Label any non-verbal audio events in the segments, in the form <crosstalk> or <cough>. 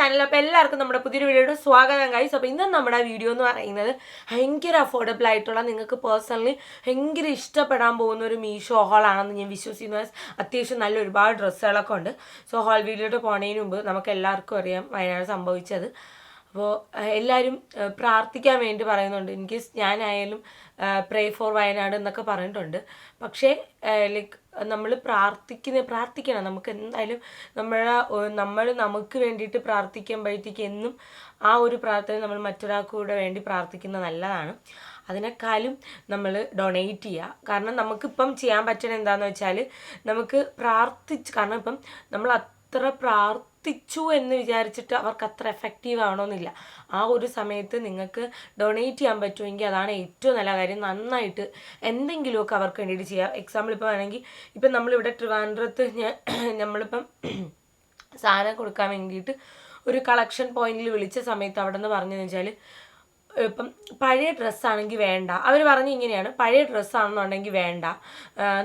Channel അപ്പോൾ എല്ലാവർക്കും നമ്മുടെ പുതിയൊരു വീഡിയോയുടെ സ്വാഗതം കഴിച്ചു അപ്പോൾ ഇന്ന് നമ്മുടെ വീഡിയോ എന്ന് പറയുന്നത് ഭയങ്കര അഫോർഡബിൾ ആയിട്ടുള്ള നിങ്ങൾക്ക് പേഴ്സണലി ഭയങ്കര ഇഷ്ടപ്പെടാൻ പോകുന്ന ഒരു മീഷോ ഹോളാണെന്ന് ഞാൻ വിശ്വസിക്കുന്നു അത്യാവശ്യം നല്ല ഒരുപാട് ഡ്രസ്സുകളൊക്കെ ഉണ്ട്. സോ ഹോൾ വീഡിയോയുടെ പോണതിന് മുമ്പ് നമുക്ക് എല്ലാവർക്കും അറിയാം വയനാട് സംഭവിച്ചത്. അപ്പോൾ എല്ലാവരും പ്രാർത്ഥിക്കാൻ വേണ്ടി പറയുന്നുണ്ട്. ഇൻ കേസ് ഞാനായാലും പ്രേ ഫോർ വയനാട് എന്നൊക്കെ പറഞ്ഞിട്ടുണ്ട്. പക്ഷേ ലൈക്ക് നമ്മൾ പ്രാർത്ഥിക്കുന്ന പ്രാർത്ഥിക്കണം. നമുക്ക് എന്തായാലും നമ്മളെ നമ്മൾ നമുക്ക് വേണ്ടിയിട്ട് പ്രാർത്ഥിക്കാൻ പ്രാർത്ഥിക്കുമ്പോഴത്തേക്ക് എന്നും ആ ഒരു പ്രാർത്ഥന നമ്മൾ മറ്റൊരാൾക്ക് കൂടെ വേണ്ടി പ്രാർത്ഥിക്കുന്നത് നല്ലതാണ്. അതിനേക്കാളും നമ്മൾ ഡൊണേറ്റ് ചെയ്യുക. കാരണം നമുക്കിപ്പം ചെയ്യാൻ പറ്റണ എന്താണെന്ന് വെച്ചാൽ നമുക്ക് പ്രാർത്ഥിച്ച് കാരണം ഇപ്പം നമ്മൾ അത്ര പ്രാർത്ഥിച്ചു എന്ന് വിചാരിച്ചിട്ട് അവർക്ക് അത്ര എഫക്റ്റീവ് ആവണമെന്നില്ല. ആ ഒരു സമയത്ത് നിങ്ങൾക്ക് ഡൊണേറ്റ് ചെയ്യാൻ പറ്റുമെങ്കിൽ അതാണ് ഏറ്റവും നല്ല കാര്യം. നന്നായിട്ട് എന്തെങ്കിലുമൊക്കെ അവർക്ക് വേണ്ടിയിട്ട് ചെയ്യാം. എക്സാമ്പിൾ ഇപ്പോൾ വേണമെങ്കിൽ ഇപ്പം നമ്മളിവിടെ ട്രിവാൻഡ്രത്ത് ഞാൻ <clears throat> നമ്മളിപ്പം <clears throat> സാധനം കൊടുക്കാൻ വേണ്ടിയിട്ട് ഒരു കളക്ഷൻ പോയിന്റിൽ വിളിച്ച സമയത്ത് അവിടെ നിന്ന് പറഞ്ഞതെന്ന് വെച്ചാൽ ഇപ്പം പഴയ ഡ്രസ്സാണെങ്കിൽ വേണ്ട. അവർ പറഞ്ഞു ഇങ്ങനെയാണ്. പഴയ ഡ്രസ്സാണെന്നുണ്ടെങ്കിൽ വേണ്ട.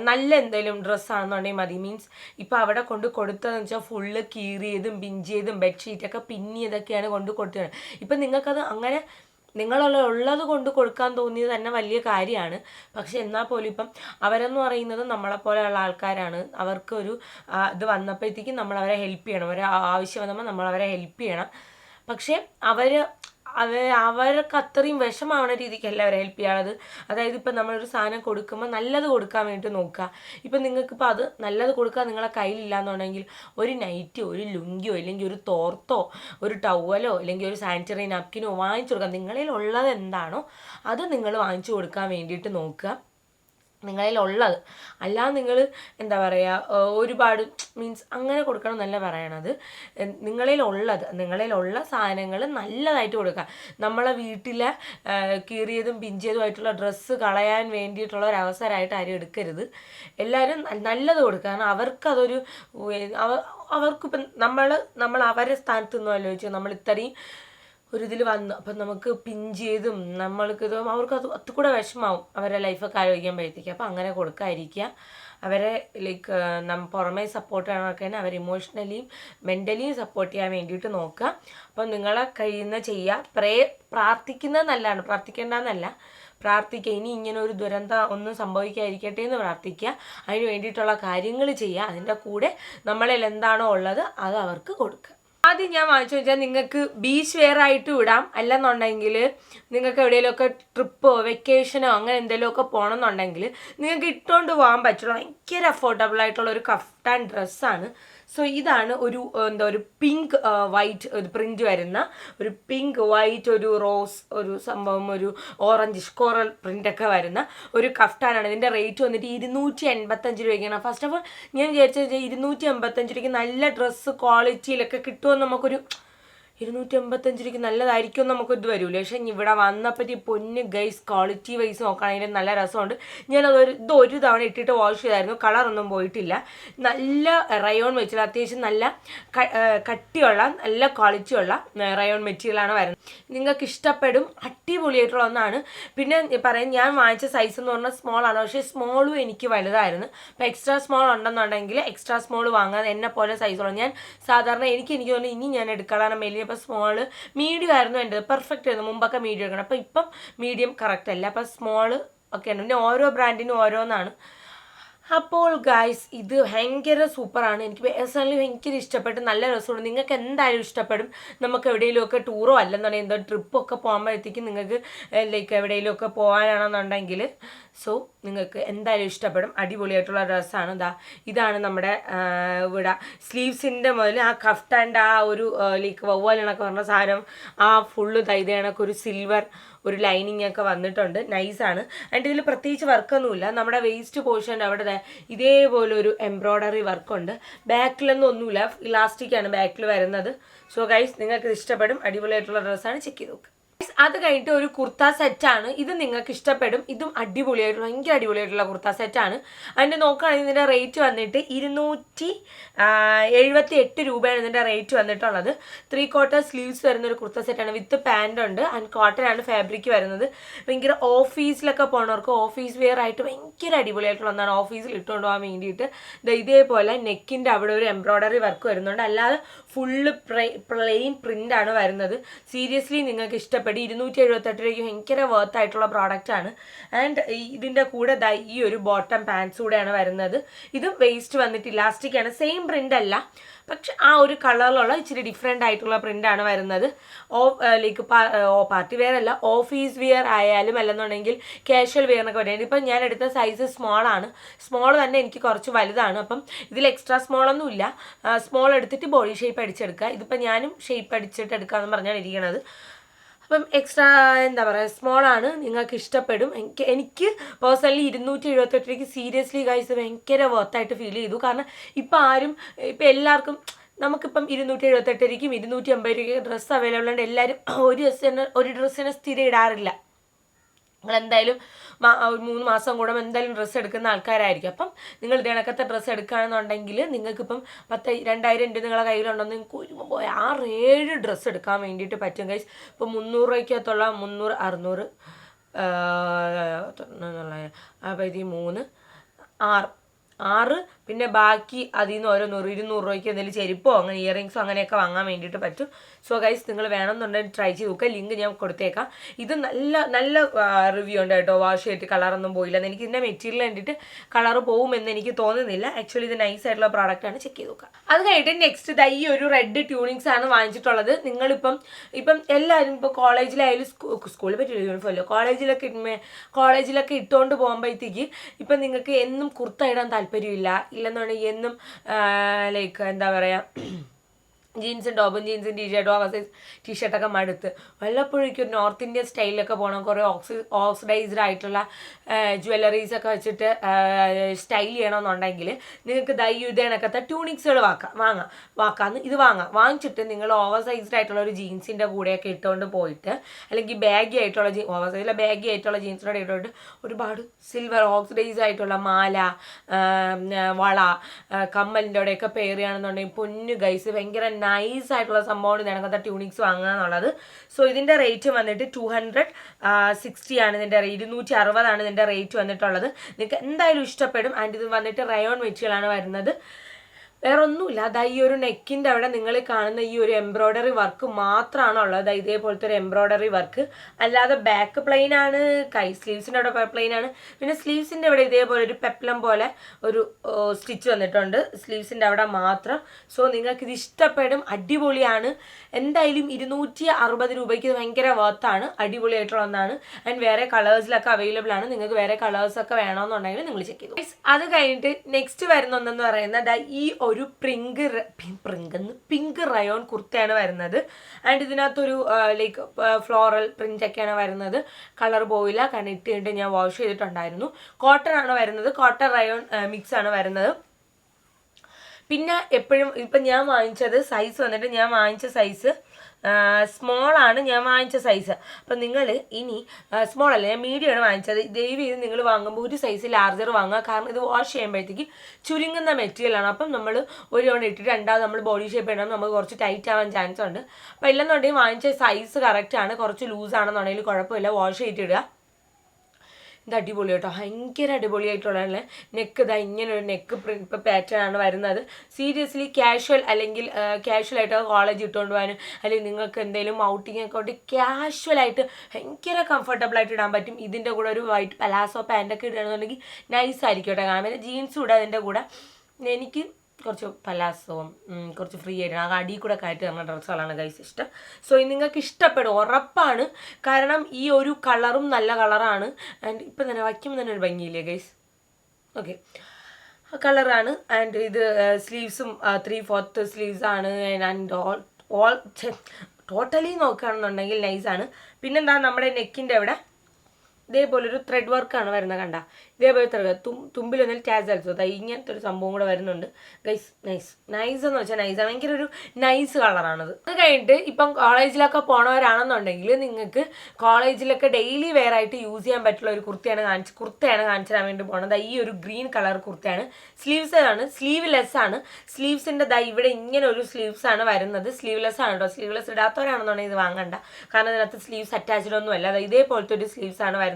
നല്ല എന്തെങ്കിലും ഡ്രസ്സാണെന്നുണ്ടെങ്കിൽ മതി. മീൻസ് ഇപ്പം അവിടെ കൊണ്ട് കൊടുത്തതെന്ന് വെച്ചാൽ ഫുള്ള് കീറിയതും പിഞ്ചിയതും ബെഡ്ഷീറ്റൊക്കെ പിന്നിയതൊക്കെയാണ് കൊണ്ട് കൊടുത്തത്. ഇപ്പം നിങ്ങൾക്കത് അങ്ങനെ നിങ്ങളുള്ള ഉള്ളത് കൊണ്ട് കൊടുക്കാൻ തോന്നിയത് തന്നെ വലിയ കാര്യമാണ്. പക്ഷെ എന്നാൽ പോലും ഇപ്പം അവരെന്ന് പറയുന്നത് നമ്മളെപ്പോലെയുള്ള ആൾക്കാരാണ്. അവർക്കൊരു ഇത് വന്നപ്പോഴത്തേക്കും നമ്മളവരെ ഹെൽപ്പ് ചെയ്യണം. ഒരു ആവശ്യം വന്നപ്പോൾ നമ്മളവരെ ഹെൽപ്പ് ചെയ്യണം. പക്ഷേ അവർ അവ അവർക്ക് അത്രയും വിഷമാവണ രീതിക്കല്ല അവരെ ഹെൽപ്പ് ചെയ്യാറത് അതായത് ഇപ്പം നമ്മളൊരു സാധനം കൊടുക്കുമ്പോൾ നല്ലത് കൊടുക്കാൻ വേണ്ടി നോക്കുക. ഇപ്പം നിങ്ങൾക്കിപ്പോൾ അത് നല്ലത് കൊടുക്കാൻ നിങ്ങളെ കയ്യിലില്ലാന്നുണ്ടെങ്കിൽ ഒരു നൈറ്റിയോ ഒരു ലുങ്കിയോ അല്ലെങ്കിൽ ഒരു തോർത്തോ ഒരു ടവലോ അല്ലെങ്കിൽ ഒരു സാനിറ്ററി നാപ്കിനോ വാങ്ങിച്ചു കൊടുക്കുക. നിങ്ങളിൽ ഉള്ളത് എന്താണോ അത് നിങ്ങൾ വാങ്ങിച്ചു കൊടുക്കാൻ വേണ്ടിയിട്ട് നോക്കുക. നിങ്ങളിൽ ഉള്ളത് അല്ലാതെ നിങ്ങൾ എന്താ പറയുക ഒരുപാട് മീൻസ് അങ്ങനെ കൊടുക്കണം എന്നല്ല പറയണത്. നിങ്ങളിൽ ഉള്ളത് നിങ്ങളിൽ ഉള്ള സാധനങ്ങൾ നല്ലതായിട്ട് കൊടുക്കുക നമ്മളെ വീട്ടിലെ കീറിയതും പിഞ്ചിയതുമായിട്ടുള്ള ഡ്രസ്സ് കളയാൻ വേണ്ടിയിട്ടുള്ള ഒരു അവസരമായിട്ട് ആരും എടുക്കരുത്. എല്ലാവരും നല്ലത് കൊടുക്കുക കാരണം അവർക്കതൊരു അവർക്കിപ്പം നമ്മൾ നമ്മൾ അവരെ സ്ഥാനത്ത് നിന്നും ആലോചിച്ചു നമ്മൾ ഇത്രയും ഒരു ഇതിൽ വന്നു. അപ്പം നമുക്ക് പിഞ്ചിയതും നമ്മൾക്ക് ഇത് അവർക്ക് അത് ഒത്തുകൂടെ കൂടെ വിഷമാവും അവരുടെ ലൈഫൊക്കെ ആലോചിക്കുമ്പോഴത്തേക്ക്. അപ്പം അങ്ങനെ കൊടുക്കാതിരിക്കുക. അവരെ ലൈക്ക് നം പുറമേ സപ്പോർട്ട് ചെയ്യണമൊക്കെ അവർ ഇമോഷണലിയും മെന്റലിയും സപ്പോർട്ട് ചെയ്യാൻ വേണ്ടിയിട്ട് നോക്കുക. അപ്പം നിങ്ങളെ കഴിയുന്ന ചെയ്യുക പ്രേ പ്രാർത്ഥിക്കുന്നത് നല്ലതാണ് പ്രാർത്ഥിക്കേണ്ടെന്നല്ല പ്രാർത്ഥിക്കുക. ഇനി ഇങ്ങനെ ഒരു ദുരന്തം ഒന്നും സംഭവിക്കാതിരിക്കട്ടെ എന്ന് പ്രാർത്ഥിക്കുക. അതിന് വേണ്ടിയിട്ടുള്ള കാര്യങ്ങൾ ചെയ്യുക. അതിന്റെ കൂടെ നമ്മളിൽ എന്താണോ ഉള്ളത് അത് അവർക്ക് കൊടുക്കുക. ആദ്യം ഞാൻ വാങ്ങിച്ചു വെച്ചാൽ നിങ്ങൾക്ക് ബീച്ച് വെയർ ആയിട്ട് വിടാം. അല്ലെന്നുണ്ടെങ്കിൽ നിങ്ങൾക്ക് എവിടെയെങ്കിലുമൊക്കെ ട്രിപ്പോ വെക്കേഷനോ അങ്ങനെ എന്തെങ്കിലുമൊക്കെ പോകണമെന്നുണ്ടെങ്കിൽ നിങ്ങൾക്ക് ഇട്ടുകൊണ്ട് പോകാൻ പറ്റുള്ളൂ. ഭയങ്കര അഫോർഡബിൾ ആയിട്ടുള്ള ഒരു കഫ്റ്റാൻ ഡ്രസ്സാണ് സോ ഇതാണ് ഒരു എന്താ ഒരു പിങ്ക് വൈറ്റ് ഒരു പ്രിന്റ് വരുന്ന ഒരു പിങ്ക് വൈറ്റ് ഒരു റോസ് ഒരു സംഭവം ഒരു ഓറഞ്ച് കോറൽ പ്രിന്റ് ഒക്കെ വരുന്ന ഒരു കഫ്റ്റാനാണ് ഇതിന്റെ റേറ്റ് വന്നിട്ട് ഇരുന്നൂറ്റി എൺപത്തഞ്ച് രൂപയ്ക്കാണ്. ഫസ്റ്റ് ഓഫ് ഓൾ ഞാൻ വിചാരിച്ചത് ഇരുന്നൂറ്റി എൺപത്തഞ്ച് രൂപയ്ക്ക് നല്ല ഡ്രസ്സ് ക്വാളിറ്റിയിലൊക്കെ കിട്ടുമെന്ന് നമുക്കൊരു ഇരുന്നൂറ്റി എൺപത്തഞ്ച് രൂപയ്ക്ക് നല്ലതായിരിക്കും നമുക്ക് ഇത് വരൂല. പക്ഷേ ഇവിടെ വന്നപ്പറ്റി പൊന്ന് ഗൈസ് ക്വാളിറ്റി വൈസ് നോക്കുകയാണെങ്കിൽ നല്ല രസമുണ്ട്. ഞാനതൊരു ഇത് ഒരു തവണ ഇട്ടിട്ട് വാഷ് ചെയ്തായിരുന്നു. കളറൊന്നും പോയിട്ടില്ല. നല്ല റയോൺ വെച്ചിട്ട് അത്യാവശ്യം നല്ല കട്ടിയുള്ള നല്ല ക്വാളിറ്റിയുള്ള റയോൺ മെറ്റീരിയലാണ് വരുന്നത്. നിങ്ങൾക്ക് ഇഷ്ടപ്പെടും. അടിപൊളിയായിട്ടുള്ള ഒന്നാണ്. പിന്നെ പറയാം ഞാൻ വാങ്ങിച്ച സൈസ് എന്ന് പറഞ്ഞാൽ സ്മോൾ ആണ്. പക്ഷേ സ്മോളും എനിക്ക് വലുതായിരുന്നു. അപ്പോൾ എക്സ്ട്രാ സ്മോൾ ഉണ്ടെന്നുണ്ടെങ്കിൽ എക്സ്ട്രാ സ്മോൾ വാങ്ങാൻ എന്നെ പോലെ സൈസുള്ള ഞാൻ സാധാരണ എനിക്ക് എനിക്ക് തോന്നുന്നു ഇനി ഞാൻ എടുക്കാനാണ് മെലിഞ്ഞപ്പോൾ സ്മോൾ മീഡിയം ആയിരുന്നു എന്റെ പെർഫെക്റ്റ് ആയിരുന്നു. മുമ്പൊക്കെ മീഡിയം എടുക്കണം. അപ്പോൾ ഇപ്പം മീഡിയം കറക്റ്റ് അല്ല. അപ്പോൾ സ്മോൾ ഒക്കെയാണ്. പിന്നെ ഓരോ ബ്രാൻഡിനും ഓരോന്നാണ്. അപ്പോൾ ഗായ്സ് ഇത് ഭയങ്കര സൂപ്പറാണ്. എനിക്ക് പേഴ്സണലി ഭയങ്കര ഇഷ്ടപ്പെട്ട്. നല്ല രസമാണ് നിങ്ങൾക്ക് എന്തായാലും ഇഷ്ടപ്പെടും. നമുക്ക് എവിടെയെങ്കിലുമൊക്കെ ടൂറോ അല്ലെന്നുണ്ടെങ്കിൽ എന്തോ ട്രിപ്പൊക്കെ പോകുമ്പോഴത്തേക്കും നിങ്ങൾക്ക് ലൈക്ക് എവിടെയെങ്കിലുമൊക്കെ പോകാനാണെന്നുണ്ടെങ്കിൽ സോ നിങ്ങൾക്ക് എന്തായാലും ഇഷ്ടപ്പെടും. അടിപൊളിയായിട്ടുള്ള ഡ്രസ്സാണ് ഇതാ ഇതാണ് നമ്മുടെ ഇവിടെ സ്ലീവ്സിന്റെ മുതൽ ആ കഫ്റ്റാന്റെ ആ ഒരു ലൈക്ക് വവ്വാലിണൊക്കെ പറഞ്ഞ സാധനം. ആ ഫുള്ള് തൈത കണക്ക് ഒരു സിൽവർ ഒരു ലൈനിങ് ഒക്കെ വന്നിട്ടുണ്ട്. നൈസാണ് ആൻഡ് ഇതിൽ പ്രത്യേകിച്ച് വർക്കൊന്നുമില്ല നമ്മുടെ വേസ്റ്റ് പോർഷൻ അവിടെ ഇതേപോലെ ഒരു എംബ്രോയ്ഡറി വർക്കുണ്ട് ബാക്കിലൊന്നും ഒന്നുമില്ല. ഇലാസ്റ്റിക്കാണ് ബാക്കിൽ വരുന്നത്. സോ ഗൈസ് നിങ്ങൾക്ക് ഇഷ്ടപ്പെടും. അടിപൊളിയായിട്ടുള്ള ഡ്രസ്സാണ് ചെക്ക് ചെയ്ത് നോക്കുക അത് കഴിഞ്ഞിട്ട് ഒരു കുർത്ത ആണ്. ഇത് നിങ്ങൾക്ക് ഇഷ്ടപ്പെടും. ഇതും അടിപൊളിയായിട്ടുള്ള ഭയങ്കര അടിപൊളിയായിട്ടുള്ള കുർത്ത സെറ്റാണ് അതിന്റെ നോക്കുകയാണെങ്കിൽ ഇതിന്റെ റേറ്റ് വന്നിട്ട് ഇരുന്നൂറ്റി എഴുപത്തി എട്ട് രൂപയാണ് ഇതിന്റെ റേറ്റ് വന്നിട്ടുള്ളത്. ത്രീ ക്വാർട്ടർ സ്ലീവ്സ് വരുന്ന ഒരു കുർത്ത ആണ്. വിത്ത് പാന്റ് ഉണ്ട്. ആൻഡ് കോട്ടൺ ആണ് ഫാബ്രിക് വരുന്നത്. ഭയങ്കര ഓഫീസിലൊക്കെ പോണവർക്ക് ഓഫീസ് വെയർ ആയിട്ട് ഭയങ്കര അടിപൊളിയായിട്ടുള്ള ഒന്നാണ്. ഓഫീസിൽ ഇട്ടുകൊണ്ട് പോകാൻ വേണ്ടിയിട്ട്. ഇതേപോലെ നെക്കിന്റെ അവിടെ ഒരു എംബ്രോയ്ഡറി വർക്ക് വരുന്നുണ്ട്. അല്ലാതെ ഫുള്ള് പ്ലെയിൻ പ്രിന്റ് ആണ് വരുന്നത്. സീരിയസ്ലി നിങ്ങൾക്ക് ഇഷ്ടപ്പെടും ഇരുന്നൂറ്റി എഴുപത്തെട്ട് രൂപയ്ക്ക് ഭയങ്കര വർത്ത് ആയിട്ടുള്ള പ്രോഡക്റ്റ് ആണ്. ആൻഡ് ഇതിന്റെ കൂടെ ഈ ഒരു ബോട്ടം പാൻസ് കൂടെയാണ് വരുന്നത്. ഇതും വേസ്റ്റ് വന്നിട്ട് ഇലാസ്റ്റിക് ആണ്. സെയിം പ്രിന്റ് അല്ല. പക്ഷെ ആ ഒരു കളറിലുള്ള ഇച്ചിരി ഡിഫറെന്റ് ആയിട്ടുള്ള പ്രിന്റ് ആണ് വരുന്നത്. ഓ ലൈക്ക് പാർട്ടി വെയർ അല്ല ഓഫീസ് വെയർ ആയാലും അല്ലെന്നുണ്ടെങ്കിൽ കാഷ്വൽ വെയർ എന്നൊക്കെ പറയുന്നത്. ഇപ്പം ഞാൻ എടുത്ത സൈസ് സ്മോൾ ആണ്. സ്മോൾ തന്നെ എനിക്ക് കുറച്ച് വലുതാണ്. അപ്പം ഇതിൽ എക്സ്ട്രാ സ്മോൾ ഒന്നും ഇല്ല. സ്മോൾ എടുത്തിട്ട് ബോഡി ഷേപ്പ് അടിച്ചെടുക്കുക. ഇതിപ്പോൾ ഞാനും ഷേപ്പ് അടിച്ചിട്ട് എടുക്കാമെന്ന് പറഞ്ഞാണ് ഇരിക്കണത്. അപ്പം എക്സ്ട്രാ എന്താ പറയുക സ്മോൾ ആണ് നിങ്ങൾക്ക് ഇഷ്ടപ്പെടും. എനിക്ക് എനിക്ക് പേഴ്സണലി ഇരുന്നൂറ്റി എഴുപത്തെട്ട് രൂപയ്ക്ക് സീരിയസ്ലി ഗൈസ് ഭയങ്കര വർത്തായിട്ട് ഫീൽ ചെയ്തു. കാരണം ഇപ്പം ആരും ഇപ്പം എല്ലാവർക്കും നമുക്കിപ്പം ഇരുന്നൂറ്റി എഴുപത്തെട്ട് രൂപയ്ക്കും ഇരുന്നൂറ്റി അമ്പത് രൂപയ്ക്ക് ഡ്രസ്സ് അവൈലബിൾ ഉണ്ട് എല്ലാവരും ഒരു ഡ്രസ്സിന് ഒരു ഡ്രസ്സിനെ സ്ഥിരം ഇടാറില്ല. നിങ്ങൾ എന്തായാലും മൂന്ന് മാസം കൂടുമ്പോൾ എന്തായാലും ഡ്രസ്സ് എടുക്കുന്ന ആൾക്കാരായിരിക്കും. അപ്പം നിങ്ങൾ ഇതിനകത്തെ ഡ്രസ്സ് എടുക്കുകയാണെന്നുണ്ടെങ്കിൽ നിങ്ങൾക്കിപ്പം പത്ത് രണ്ടായിരം രൂപ നിങ്ങളുടെ കയ്യിലുണ്ടെന്ന് നിങ്ങൾക്ക് ഒരുമ്പോൾ ആറ് ഏഴ് ഡ്രസ്സ് എടുക്കാൻ വേണ്ടിയിട്ട് പറ്റും കൈസ് ഇപ്പം മുന്നൂറ് രൂപയ്ക്കകത്തുള്ള മുന്നൂറ് അറുന്നൂറ് അപ്പം ഇത് മൂന്ന് ആറ്. ആറ് പിന്നെ ബാക്കി അതിൽ നിന്ന് ഓരോ നൂറ് ഇരുന്നൂറ് രൂപയ്ക്ക് എന്തെങ്കിലും ചെരുപ്പോ അങ്ങനെ ഇയറിങ്സോ അങ്ങനെയൊക്കെ വാങ്ങാൻ വേണ്ടിയിട്ട് പറ്റും. സോ ഗൈസ് നിങ്ങൾ വേണമെന്നുണ്ടെങ്കിൽ ട്രൈ ചെയ്ത് നോക്കുക ലിങ്ക് ഞാൻ കൊടുത്തേക്കാം. ഇത് നല്ല നല്ല റിവ്യൂ ഉണ്ട് കേട്ടോ. വാഷ് ചെയ്തിട്ട് കളറൊന്നും പോയില്ല. എനിക്ക് ഇതിന്റെ മെറ്റീരിയൽ കണ്ടിട്ട് കളർ പോകുമെന്ന് എനിക്ക് തോന്നുന്നില്ല. ആക്ച്വലി ഇത് നൈസ് ആയിട്ടുള്ള പ്രോഡക്റ്റ് ആണ്. ചെക്ക് ചെയ്ത് നോക്കുക അത് കഴിഞ്ഞിട്ട് നെക്സ്റ്റ് ഇതാ ഈ ഒരു റെഡ് ട്യൂണിങ്സ് ആണ് വാങ്ങിച്ചിട്ടുള്ളത്. നിങ്ങളിപ്പം ഇപ്പം എല്ലാവരും ഇപ്പോൾ കോളേജിലായാലും സ്കൂളിൽ പറ്റിയ യൂണിഫോം കോളേജിലൊക്കെ കോളേജിലൊക്കെ ഇട്ടുകൊണ്ട് പോകുമ്പോഴത്തേക്ക് ഇപ്പം നിങ്ങൾക്ക് എന്നും കുർത്ത ഇടാൻ താല്പര്യമില്ല. ഇല്ലെന്നുണ്ടെങ്കിൽ എന്നും ലൈക്ക് എന്താ പറയുക ജീൻസും ടോപ്പും ജീൻസും ടീഷർട്ടും ഓവർസൈസ് ടീഷർട്ടൊക്കെ മടുത്ത് വല്ലപ്പോഴേക്കും നോർത്ത് ഇന്ത്യൻ സ്റ്റൈലിലൊക്കെ പോകണം കുറേ ഓക്സി ഓക്സിഡൈസ്ഡ് ആയിട്ടുള്ള ജ്വല്ലറീസ് ഒക്കെ വെച്ചിട്ട് സ്റ്റൈൽ ചെയ്യണമെന്നുണ്ടെങ്കിൽ നിങ്ങൾക്ക് ദൈ ട്യൂണിക്സുകൾ വാക്കാം. വാങ്ങാം. വാക്കാന്ന് ഇത് വാങ്ങാം. വാങ്ങിച്ചിട്ട് നിങ്ങൾ ഓവർ സൈസ്ഡ് ആയിട്ടുള്ള ഒരു ജീൻസിന്റെ കൂടെയൊക്കെ ഇട്ടുകൊണ്ട് പോയിട്ട് അല്ലെങ്കിൽ ബാഗി ആയിട്ടുള്ള ജീ ഓവർ ബാഗി ആയിട്ടുള്ള ജീൻസിനോട് ഇട്ടുകൊണ്ട് ഒരുപാട് സിൽവർ ഓക്സിഡൈസ് ആയിട്ടുള്ള മാല വള കമ്മലിന്റെ അവിടെയൊക്കെ പേറുകയാണെന്നുണ്ടെങ്കിൽ പൊന്നു ഗൈസ് ഭയങ്കര നൈസ് ആയിട്ടുള്ള സംഭവമാണ് ഇതിനകത്ത് ട്യൂണിക്സ് വാങ്ങുക എന്നുള്ളത് സോ ഇതിന്റെ റേറ്റ് വന്നിട്ട് ടു ഹൺഡ്രഡ് സിക്സ്റ്റി ആണ് ഇതിന്റെ ഇരുന്നൂറ്റി അറുപതാണ് ഇതിന്റെ റേറ്റ് വന്നിട്ടുള്ളത്. നിങ്ങൾക്ക് എന്തായാലും ഇഷ്ടപ്പെടും. ആൻഡ് ഇത് വന്നിട്ട് റയോൺ മെറ്റീരിയലാണ് വരുന്നത്. വേറെ ഒന്നുമില്ല അതാ ഈ ഒരു നെക്കിന്റെ അവിടെ നിങ്ങൾ കാണുന്ന ഈ ഒരു എംബ്രോയ്ഡറി വർക്ക് മാത്രമാണ് ഉള്ളത്. ദാ ഇതേപോലത്തെ ഒരു എംബ്രോയ്ഡറി വർക്ക് അല്ലാതെ ബാക്ക് പ്ലെയിൻ ആണ് കൈ സ്ലീവ്സിന്റെ അവിടെ പ്ലെയിൻ ആണ്. പിന്നെ സ്ലീവ്സിന്റെ അവിടെ ഇതേപോലെ ഒരു പെപ്ലം പോലെ ഒരു സ്റ്റിച്ച് വന്നിട്ടുണ്ട്. സ്ലീവ്സിന്റെ അവിടെ മാത്രം. സോ നിങ്ങൾക്ക് ഇത് ഇഷ്ടപ്പെടും. അടിപൊളിയാണ്. എന്തായാലും ഇരുന്നൂറ്റി അറുപത് രൂപയ്ക്ക് ഭയങ്കര വർത്താണ് അടിപൊളിയായിട്ടുള്ള ഒന്നാണ്. ആൻഡ് വേറെ കളേഴ്സിലൊക്കെ അവൈലബിൾ ആണ്. നിങ്ങൾക്ക് വേറെ കളേഴ്സൊക്കെ വേണമെന്നുണ്ടെങ്കിൽ നിങ്ങൾ ചെക്ക് ചെയ്തു. അത് കഴിഞ്ഞിട്ട് നെക്സ്റ്റ് വരുന്ന ഒന്നെന്ന് പറയുന്നത് ദാ ഈ ഒരു പ്രിങ്ക് പ്രിങ്ക് പിങ്ക് റയോൺ കുർത്തയാണ് വരുന്നത്. ആൻഡ് ഇതിനകത്തൊരു ലൈക്ക് ഫ്ലോറൽ പ്രിന്റ് ഒക്കെയാണ് വരുന്നത്. കളർ പോയില്ല. കാരണം ഇട്ട് കഴിഞ്ഞിട്ട് ഞാൻ വാഷ് ചെയ്തിട്ടുണ്ടായിരുന്നു. കോട്ടൺ ആണ് വരുന്നത്. കോട്ടൺ റയോൺ മിക്സ് ആണ് വരുന്നത്. പിന്നെ എപ്പോഴും ഇപ്പം ഞാൻ വാങ്ങിച്ചത് സൈസ് വന്നിട്ട് ഞാൻ വാങ്ങിച്ച സൈസ് സ്മോൾ ആണ് ഞാൻ വാങ്ങിച്ച സൈസ് അപ്പം നിങ്ങൾ ഇനി സ്മോൾ അല്ല ഞാൻ മീഡിയം ആണ് വാങ്ങിച്ചത്. ദയവ് ചെയ്ത് നിങ്ങൾ വാങ്ങുമ്പോൾ ഒരു സൈസ് ലാർജർ വാങ്ങുക. കാരണം ഇത് വാഷ് ചെയ്യുമ്പോഴത്തേക്ക് ചുരുങ്ങുന്ന മെറ്റീരിയലാണ് അപ്പം നമ്മൾ ഒരു തവണ ഇട്ടിട്ട് രണ്ടാമത് നമ്മൾ ബോഡി ഷേപ്പ് ചെയ്യണം നമുക്ക് കുറച്ച് ടൈറ്റ് ആവാൻ ചാൻസ് ഉണ്ട്. അപ്പോൾ ഇല്ലെന്നുണ്ടെങ്കിൽ വാങ്ങിച്ച സൈസ് കറക്റ്റ് ആണ്. കുറച്ച് ലൂസ് ആണെന്നുണ്ടെങ്കിൽ കുഴപ്പമില്ല. വാഷ് ചെയ്തിട്ടിടുക ഇത് അടിപൊളി കേട്ടോ. ഭയങ്കര അടിപൊളിയായിട്ടുള്ള നെക്ക് ഇതാ ഇങ്ങനെ ഒരു നെക്ക് പ്രിന്റ് പാറ്റേൺ ആണ് വരുന്നത്. സീരിയസ്ലി കാഷ്വൽ അല്ലെങ്കിൽ ക്യാഷ്വൽ ആയിട്ട് കോളേജ് ഇട്ടുകൊണ്ട് പോകാനും അല്ലെങ്കിൽ നിങ്ങൾക്ക് എന്തെങ്കിലും ഔട്ടിംഗ് ഒക്കെ ഉണ്ട് ക്യാഷ്വൽ ആയിട്ട് ഭയങ്കര കംഫർട്ടബിൾ ആയിട്ട് ഇടാൻ പറ്റും. ഇതിന്റെ കൂടെ ഒരു വൈറ്റ് പലാസോ പാന്റൊക്കെ ഇടുകയാണെന്നുണ്ടെങ്കിൽ നൈസ് ആയിരിക്കും കേട്ടോ കാണാൻ. ജീൻസ് ഇടുക അതിന്റെ കൂടെ. എനിക്ക് കുറച്ച് പലാസവും കുറച്ച് ഫ്രീ ആയിട്ട് ആ അടിയിൽ കൂടെ കയറ്റി തരുന്ന ഡ്രസ്സുകളാണ് ഗൈസ് ഇഷ്ടം. സോ ഇത് നിങ്ങൾക്ക് ഇഷ്ടപ്പെടും. ഉറപ്പാണ്. കാരണം ഈ ഒരു കളറും നല്ല കളറാണ് ആൻഡ് ഇപ്പം തന്നെ വയ്ക്കുമ്പോൾ തന്നെ ഒരു ഭംഗിയില്ലേ ഗൈസ് ഓക്കെ കളറാണ് ആൻഡ് ഇത് സ്ലീവ്സും ത്രീ ഫോർത്ത് സ്ലീവ്സ് ആണ്. ആൻഡ് ഓൾ ഓൾ ടോട്ടലി നോക്കുകയാണെന്നുണ്ടെങ്കിൽ നൈസാണ് പിന്നെന്താ നമ്മുടെ നെക്കിന്റെ അവിടെ? ഇതേപോലെ ഒരു ത്രെഡ് വർക്കാണ് വരുന്നത് കണ്ട. ഇതേപോലെ ത്രെഡ് തും തുമ്പിലൊന്നിൽ ടാസ് അടിച്ചു. ഇങ്ങനത്തെ ഒരു സംഭവം കൂടെ വരുന്നുണ്ട്. ഗൈസ് നൈസ് നൈസ് എന്ന് വെച്ചാൽ നൈസ് ആണ് ഭയങ്കര ഒരു നൈസ് കളറാണത് അത് കഴിഞ്ഞിട്ട് ഇപ്പം കോളേജിലൊക്കെ പോണവരാണെന്നുണ്ടെങ്കിൽ നിങ്ങൾക്ക് കോളേജിലൊക്കെ ഡെയിലി വെയർ ആയിട്ട് യൂസ് ചെയ്യാൻ പറ്റുള്ള ഒരു കുർത്തിയാണ് കാണിച്ച് കുർത്തയാണ് കാണിച്ചു തരാൻ വേണ്ടി പോണത്. ഈ ഒരു ഗ്രീൻ കളർ കുർത്തയാണ്. സ്ലീവ്സ് ആണ്. സ്ലീവ് ലെസ് ആണ് സ്ലീവ്സിന്റെ ദാ ഇവിടെ ഇങ്ങനെ ഒരു സ്ലീവ്സ് ആണ് വരുന്നത്. സ്ലീവ് ലെസ് ആണ് കേട്ടോ സ്ലീവ്ലെസ് ഇടാത്തവരാണെന്നുണ്ടെങ്കിൽ ഇത് വാങ്ങണ്ട. കാരണം ഇതിനകത്ത് സ്ലീവ്സ് അറ്റാച്ച്ഡ് ഒന്നുമല്ല. ഇതേപോലത്തെ ഒരു സ്ലീവ്സ് ആണ് വരുന്നത്.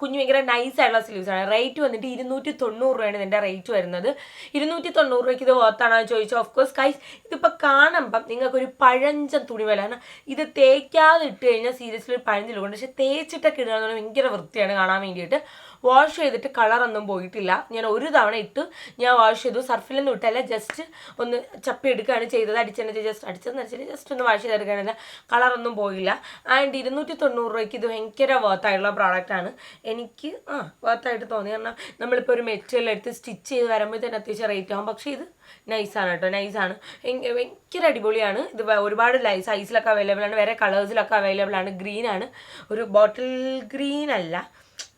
കുഞ്ഞു ഭയങ്കര നൈസ് ആയിട്ടുള്ള സ്ലീവ്സ് ആണ്. റേറ്റ് വന്നിട്ട് ഇരുന്നൂറ്റി തൊണ്ണൂറ് രൂപയാണ് ഇതിന്റെ റേറ്റ് വരുന്നത്. ഇരുന്നൂറ്റി തൊണ്ണൂറ് രൂപയ്ക്ക് ഇത് എന്ന് ചോദിച്ചാൽ ഓഫ് കോഴ്സ് കൈസ് ഇതിപ്പോൾ കാണുമ്പം നിങ്ങൾക്കൊരു പഴഞ്ചൻ തുണി കാരണം ഇത് തേക്കാതെ ഇട്ട് കഴിഞ്ഞാൽ സീരിയസ്ലി ഒരു പഴഞ്ചിലുണ്ട് പക്ഷേ തേച്ചിട്ടൊക്കെ ഇടുക എന്ന് പറഞ്ഞാൽ ഭയങ്കര വൃത്തിയാണ് കാണാൻ വേണ്ടിയിട്ട്. വാഷ് ചെയ്തിട്ട് കളറൊന്നും പോയിട്ടില്ല. ഞാൻ ഒരു തവണ ഇട്ട് ഞാൻ വാഷ് ചെയ്തു. സർഫിലൊന്നും ഇട്ടല്ല ജസ്റ്റ് ഒന്ന് ചപ്പി എടുക്കുകയാണ് ചെയ്തത്. അടിച്ചെന്ന് ജസ്റ്റ് അടിച്ചെന്ന് വെച്ചാൽ ജസ്റ്റ് ഒന്ന് വാഷ് ചെയ്തെടുക്കാനല്ല കളറൊന്നും പോയില്ല. ആൻഡ് ഇരുന്നൂറ്റി തൊണ്ണൂറ് രൂപയ്ക്ക് ഇത് ഭയങ്കര വർത്തായിട്ടുള്ള പ്രോഡക്റ്റാണ് എനിക്ക് ആ വർത്തായിട്ട് തോന്നി. കാരണം നമ്മളിപ്പോൾ ഒരു മെറ്റീരിയൽ എടുത്ത് സ്റ്റിച്ച് ചെയ്ത് വരുമ്പോൾ തന്നെ അത്യാവശ്യം റേറ്റ് ആകും പക്ഷേ ഇത് നൈസാണ് കേട്ടോ. നൈസാണ് ഭയങ്കര അടിപൊളിയാണ്. ഇത് ഒരുപാട് സൈസിലൊക്കെ അവൈലബിൾ ആണ്. വേറെ കളേഴ്സിലൊക്കെ അവൈലബിൾ ആണ്. ഗ്രീൻ ആണ്. ഒരു ബോട്ടിൽ ഗ്രീൻ അല്ല.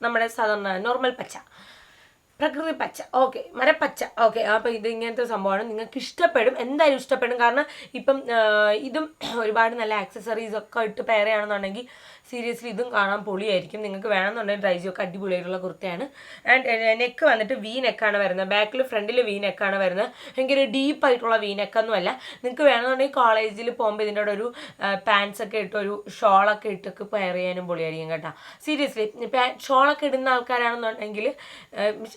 നമ്മുടെ സാധാരണ നോർമൽ പച്ച. പ്രകൃതി പച്ച. ഓക്കെ മരപ്പച്ച. ഓക്കെ അപ്പോൾ ഇത് ഇങ്ങനത്തെ സംഭവമാണ്. നിങ്ങൾക്ക് ഇഷ്ടപ്പെടും. എന്തായാലും ഇഷ്ടപ്പെടും. കാരണം ഇപ്പം ഇതും <clears throat> ഒരുപാട് നല്ല ആക്സസറീസ് ഒക്കെ ഇട്ട് പെയർ സീരിയസ്ലി ഇതും കാണാൻ പൊളിയായിരിക്കും. നിങ്ങൾക്ക് വേണമെന്നുണ്ടെങ്കിൽ ട്രൈ ചെയ്യുക അടിപൊളിയായിട്ടുള്ള കുർത്തയാണ്. ആൻഡ് നെക്ക് വന്നിട്ട് വി നെക്കാണ് വരുന്നത്. ബാക്കിൽ ഫ്രണ്ടിൽ വി നെക്കാണ് വരുന്നത്. ഭയങ്കര ഡീപ്പ് ആയിട്ടുള്ള വി നെക്കൊന്നും അല്ല നിങ്ങൾക്ക് വേണമെന്നുണ്ടെങ്കിൽ കോളേജിൽ പോകുമ്പോൾ ഇതിന്റെ ഒരു പാൻസ് ഒക്കെ ഇട്ട് ഒരു ഷോളൊക്കെ ഇട്ടൊക്കെ പെയർ ചെയ്യാനും പൊളിയായിരിക്കും കേട്ടോ. സീരിയസ്ലി ഷോളൊക്കെ ഇടുന്ന ആൾക്കാരാണെന്നുണ്ടെങ്കിൽ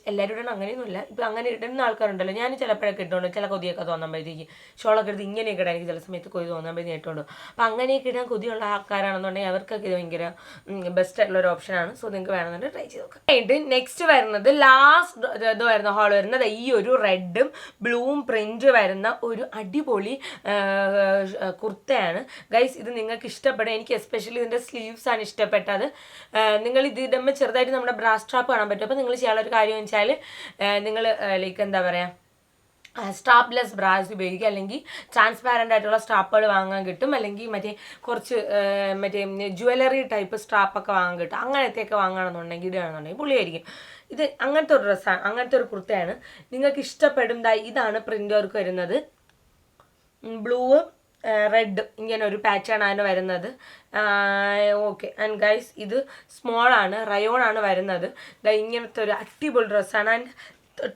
എല്ലാവരും ഇടണം. അങ്ങനെയൊന്നുമില്ല. ഇപ്പം അങ്ങനെ ഇടുന്ന ആൾക്കാരുണ്ടല്ലോ. ഞാൻ ചിലപ്പോഴൊക്കെ ഇട്ടുകൊണ്ട് ചില കൊതിയൊക്കെ തോന്നുമ്പോഴത്തേക്ക് ഷോളൊക്കെ എടുത്ത് ഇങ്ങനെയൊക്കെ ഇടാൻ എനിക്ക് ചില സമയത്ത് കൊതി തോന്നുമ്പോഴത്തേക്ക് ഇട്ടുകൊണ്ട് അപ്പം അങ്ങനെയൊക്കെ ഇടാൻ കൊതിയുള്ള ആൾക്കാരാണെന്നുണ്ടെങ്കിൽ അവർക്കൊക്കെ ഇത് ഭയങ്കര ബെസ്റ്റ് ആയിട്ടുള്ള ഒരു ഓപ്ഷനാണ് സോ നിങ്ങൾക്ക് വേണമെന്നുണ്ടെങ്കിൽ ട്രൈ ചെയ്ത് നോക്കാം. കഴിഞ്ഞിട്ട് നെക്സ്റ്റ് വരുന്നത് ലാസ്റ്റ് ഇത് വരുന്ന ഹോൾ വരുന്നത് ഈ ഒരു റെഡും ബ്ലൂവും പ്രിന്റ് വരുന്ന ഒരു അടിപൊളി കുർത്തയാണ്. ഗൈസ് ഇത് നിങ്ങൾക്ക് ഇഷ്ടപ്പെടും. എനിക്ക് എസ്പെഷ്യലി ഇതിന്റെ സ്ലീവ്സ് ആണ് ഇഷ്ടപ്പെട്ടത്. നിങ്ങൾ ഇതിടുമ്പോൾ ചെറുതായിട്ട് നമ്മുടെ ബ്രാസ് ട്രാപ്പ് കാണാൻ പറ്റും. അപ്പോൾ നിങ്ങൾ ചെയ്യാനുള്ള ഒരു കാര്യം വെച്ചാൽ നിങ്ങൾ ലൈക്ക് എന്താ പറയുക സ്റ്റാപ്ലെസ് ബ്രാസ് ഉപയോഗിക്കുക. അല്ലെങ്കിൽ ട്രാൻസ്പാരന്റ് ആയിട്ടുള്ള സ്ട്രാപ്പുകൾ വാങ്ങാൻ കിട്ടും. അല്ലെങ്കിൽ മറ്റേ കുറച്ച് മറ്റേ ജുവലറി ടൈപ്പ് സ്ട്രാപ്പൊക്കെ വാങ്ങാൻ കിട്ടും. അങ്ങനത്തെയൊക്കെ വാങ്ങണമെന്നുണ്ടെങ്കിൽ ഇടുകയാണെന്നുണ്ടെങ്കിൽ പുള്ളിയായിരിക്കും. ഇത് അങ്ങനത്തെ ഒരു ഡ്രസ്സാണ് അങ്ങനത്തെ ഒരു കുർത്തയാണ്. നിങ്ങൾക്ക് ഇഷ്ടപ്പെടും ഇതാണ് പ്രിന്റ് വർക്ക് വരുന്നത്. ബ്ലൂവ് റെഡ് ഇങ്ങനെ ഒരു പാച്ചാണ് വരുന്നത്. ഓക്കെ ആൻഡ് ഗൈസ് ഇത് സ്മോൾ ആണ് റയോൺ ആണ് വരുന്നത്. ഇങ്ങനത്തെ ഒരു അടിപൊളി ഡ്രസ്സാണ് ആൻഡ്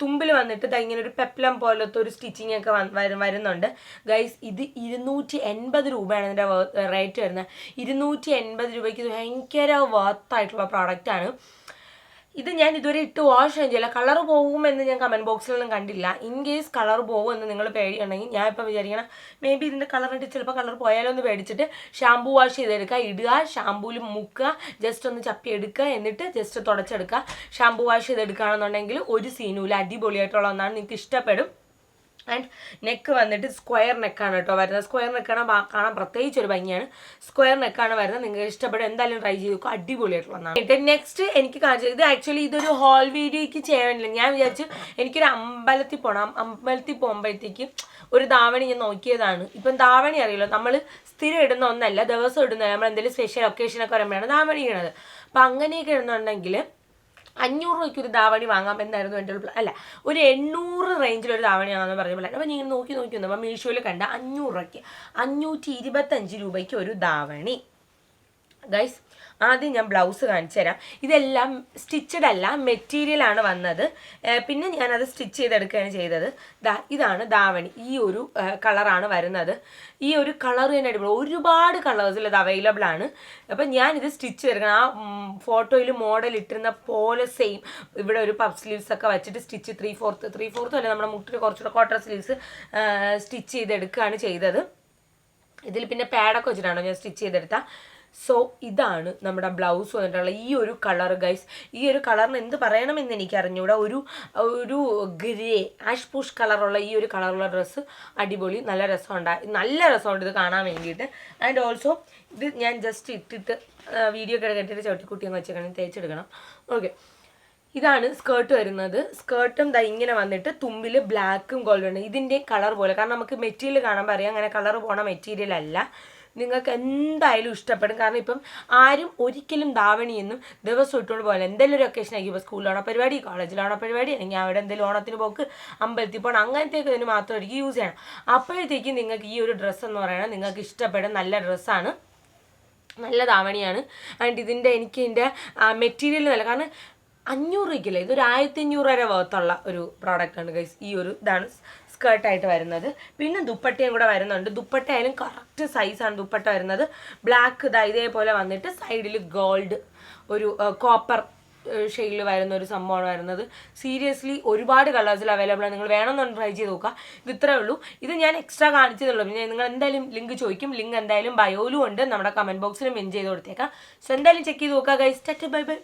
തുമ്പിൽ വന്നിട്ട് ദാ ഇങ്ങനെ ഒരു പെപ്ലം പോലത്തെ ഒരു സ്റ്റിച്ചിങ് ഒക്കെ വരുന്നുണ്ട്. ഗൈസ് ഇത് ഇരുന്നൂറ്റി എൺപത് രൂപയാണ് ഇതിന്റെ റേറ്റ് വരുന്നത്. ഇരുന്നൂറ്റി എൺപത് രൂപയ്ക്ക് ഇത് ഭയങ്കര വർത്തായിട്ടുള്ള പ്രോഡക്റ്റാണ് ഇത് ഞാൻ ഇതുവരെ ഇട്ട് വാഷ് ചെയ്യില്ല. കളർ പോകുമെന്ന് ഞാൻ കമന്റ് ബോക്സിലൊന്നും കണ്ടില്ല. ഇൻ കേസ് കളർ പോകുമെന്ന് നിങ്ങൾ പേടിയുണ്ടെങ്കിൽ ഞാൻ ഇപ്പം വിചാരിക്കണം മേ ബി ഇതിന്റെ കളർ ഇട്ട് ചിലപ്പോൾ കളർ പോയാലോ എന്ന് പേടിച്ചിട്ട് ഷാമ്പൂ വാഷ് ചെയ്തെടുക്കുക ഇടുക ഷാമ്പൂവിൽ മുക്കുക ജസ്റ്റ് ഒന്ന് ചപ്പി എടുക്കുക എന്നിട്ട് ജസ്റ്റ് തുടച്ചെടുക്കുക. ഷാമ്പൂ വാഷ് ചെയ്തെടുക്കുകയാണെന്നുണ്ടെങ്കിൽ ഒരു സീനുമില്ല അടിപൊളിയായിട്ടുള്ള ഒന്നാണ്. നിങ്ങൾക്ക് ഇഷ്ടപ്പെടും. ആൻഡ് നെക്ക് വന്നിട്ട് സ്ക്വയർ നെക്കാണ് കേട്ടോ വരുന്നത്. സ്ക്വയർ നെക്കാണ് കാണാൻ പ്രത്യേകിച്ച് ഒരു ഭംഗിയാണ്. സ്ക്വയർ നെക്കാണ് വരുന്നത്. നിങ്ങൾക്ക് ഇഷ്ടപ്പെടും എന്തായാലും ട്രൈ ചെയ്ത് നോക്കുക അടിപൊളിയായിട്ടുള്ളതാണ്. നെക്സ്റ്റ് എനിക്ക് കാണിച്ചത് ഇത് ആക്ച്വലി ഇതൊരു ഹോൾ വീഡിയോയ്ക്ക് ചെയ്യാൻ വേണ്ടിയില്ല ഞാൻ വിചാരിച്ചു എനിക്കൊരു അമ്പലത്തിൽ പോകണം അമ്പലത്തിൽ പോകുമ്പോഴത്തേക്ക് ഒരു ധാവണി ഞാൻ നോക്കിയതാണ്. ഇപ്പം ധാവണി അറിയില്ല. നമ്മൾ സ്ഥിരം ഇടുന്ന ഒന്നല്ല. ദിവസം ഇടുന്ന നമ്മൾ എന്തെങ്കിലും സ്പെഷ്യൽ ഒക്കേഷനൊക്കെ വരുമ്പോഴാണ് ധാവണി ഇടുന്നത്. അപ്പം അങ്ങനെയൊക്കെ ഇടുന്നുണ്ടെങ്കിൽ അഞ്ഞൂറ് രൂപയ്ക്ക് ഒരു ധാവണി വാങ്ങാം എന്നായിരുന്നു എന്റെ ഒരു പ്ലാൻ അല്ല ഒരു എണ്ണൂറ് റേഞ്ചിൽ ഒരു ധാവണിയാണെന്ന് പറഞ്ഞ പ്ലാൻ അപ്പോൾ ഞാൻ നോക്കി നോക്കി വന്നപ്പോൾ മീഷോയിൽ കണ്ട അഞ്ഞൂറ് രൂപയ്ക്ക് അഞ്ഞൂറ്റി ഇരുപത്തഞ്ച് രൂപയ്ക്ക് ഒരു ധാവണി. ഗൈസ് ആദ്യം ഞാൻ ബ്ലൗസ് കാണിച്ചു തരാം. ഇതെല്ലാം സ്റ്റിച്ചഡ് അല്ല മെറ്റീരിയൽ ആണ് വന്നത്. പിന്നെ ഞാനത് സ്റ്റിച്ച് ചെയ്തെടുക്കുകയാണ് ചെയ്തത്. ദാ ഇതാണ് ദാവണി ഈ ഒരു കളറാണ് വരുന്നത്. ഈ ഒരു കളർ തന്നെ അടിപൊളി. ഒരുപാട് കളേഴ്സിൽ ഇത് അവൈലബിൾ ആണ്. അപ്പം ഞാനിത് സ്റ്റിച്ച് ചെയ്തെടുക്കണം. ആ ഫോട്ടോയിൽ മോഡൽ ഇട്ടിരുന്ന പോലെ സെയിം ഇവിടെ ഒരു പഫ് സ്ലീവ്സ് ഒക്കെ വെച്ചിട്ട് stitch three fourth three fourth അല്ല? നമ്മുടെ മുട്ടിൽ കുറച്ചുകൂടെ ക്വാർട്ടർ സ്ലീവ്സ് സ്റ്റിച്ച് ചെയ്തെടുക്കുകയാണ് ചെയ്തത്. ഇതിൽ പിന്നെ പാഡൊക്കെ വെച്ചിട്ടാണോ ഞാൻ സ്റ്റിച്ച് ചെയ്തെടുത്ത സോ ഇതാണ് നമ്മുടെ ബ്ലൗസ് വന്നിട്ടുള്ള ഈ ഒരു കളർ ഗൈസ് ഈ ഒരു കളറിന് എന്ത് പറയണമെന്ന് എനിക്ക് അറിഞ്ഞൂടാ ഒരു ഒരു ഗ്രേ ആഷ് പുഷ് കളറുള്ള ഈ ഒരു കളറുള്ള ഡ്രസ്സ് അടിപൊളി. നല്ല രസമുണ്ടായി നല്ല രസമുണ്ട് ഇത് കാണാൻ വേണ്ടിയിട്ട്. ആൻഡ് ഓൾസോ ഇത് ഞാൻ ജസ്റ്റ് ഇട്ടിട്ട് വീഡിയോ ഒക്കെ കെട്ടിട്ട് ചവിട്ടിക്കുട്ടി എന്ന് വെച്ചേക്കണം. തേച്ചെടുക്കണം. ഓക്കെ ഇതാണ് സ്കേർട്ട് വരുന്നത്. സ്കേർട്ടും ദാ ഇങ്ങനെ വന്നിട്ട് തുമ്പിൽ ബ്ലാക്കും ഗോൾഡും ഉണ്ട്. ഇതിന്റെ കളർ പോലെ. കാരണം നമുക്ക് മെറ്റീരിയൽ കാണാൻ പറയാം. അങ്ങനെ കളർ പോണ മെറ്റീരിയൽ അല്ല. നിങ്ങൾക്ക് എന്തായാലും ഇഷ്ടപ്പെടും. കാരണം ഇപ്പം ആരും ഒരിക്കലും ധാവണിയൊന്നും ദിവസം ഇട്ടുകൊണ്ട് പോലെ എന്തെങ്കിലും ഒരു ഒക്കേഷൻ ആയിരിക്കും. ഇപ്പോൾ സ്കൂളിലാണോ പരിപാടി കോളേജിലാണോ പരിപാടി അല്ലെങ്കിൽ അവിടെ എന്തെങ്കിലും ഓണത്തിന് പോക്ക് അമ്പലത്തിൽ പോകണം അങ്ങനത്തെയൊക്കെ ഇതിന് മാത്രമായിരിക്കും യൂസ് ചെയ്യണം. അപ്പോഴത്തേക്കും നിങ്ങൾക്ക് ഈ ഒരു ഡ്രസ്സ് എന്ന് പറയുന്നത് നിങ്ങൾക്ക് ഇഷ്ടപ്പെടും. നല്ല ഡ്രസ്സാണ് നല്ല ധാവണിയാണ്. ആൻഡ് ഇതിന്റെ എനിക്ക് ഇതിന്റെ മെറ്റീരിയൽ നല്ല കാരണം അഞ്ഞൂറ് രൂപയ്ക്കില്ല? ഇതൊരു ആയിരത്തി അഞ്ഞൂറ് വരെ വർത്തുള്ള ഒരു പ്രോഡക്റ്റാണ് ഗൈസ് ഈ ഒരു ഇതാണ്. സ്കേർട്ടായിട്ട് വരുന്നത്. പിന്നെ ദുപ്പട്ടയും കൂടെ വരുന്നുണ്ട്. ദുപ്പട്ട ആയാലും കറക്റ്റ് സൈസാണ് ദുപ്പട്ട വരുന്നത്. ബ്ലാക്ക് ഇതാ ഇതേപോലെ വന്നിട്ട് സൈഡിൽ ഗോൾഡ് ഒരു കോപ്പർ ഷെയ്ഡിൽ വരുന്ന ഒരു സംഭവമാണ് വരുന്നത്. സീരിയസ്ലി ഒരുപാട് കളേഴ്സിൽ അവൈലബിൾ ആണ്. നിങ്ങൾ വേണമെന്നൊന്ന് ട്രൈ ചെയ്ത് നോക്കുക. ഇത് ഇത്രേ ഉള്ളൂ. ഇത് ഞാൻ എക്സ്ട്രാ കാണിച്ചതുള്ളൂ പിന്നെ നിങ്ങൾ എന്തായാലും ലിങ്ക് ചോദിക്കും. ലിങ്ക് എന്തായാലും ബയോയിലും ഉണ്ട്. നമ്മുടെ കമന്റ് ബോക്സിലും മെൻ ചെയ്ത് കൊടുത്തേക്കാം. സോ എന്തായാലും ചെക്ക് ചെയ്ത് നോക്കുക ഗൈസ് ബൈ ബൈ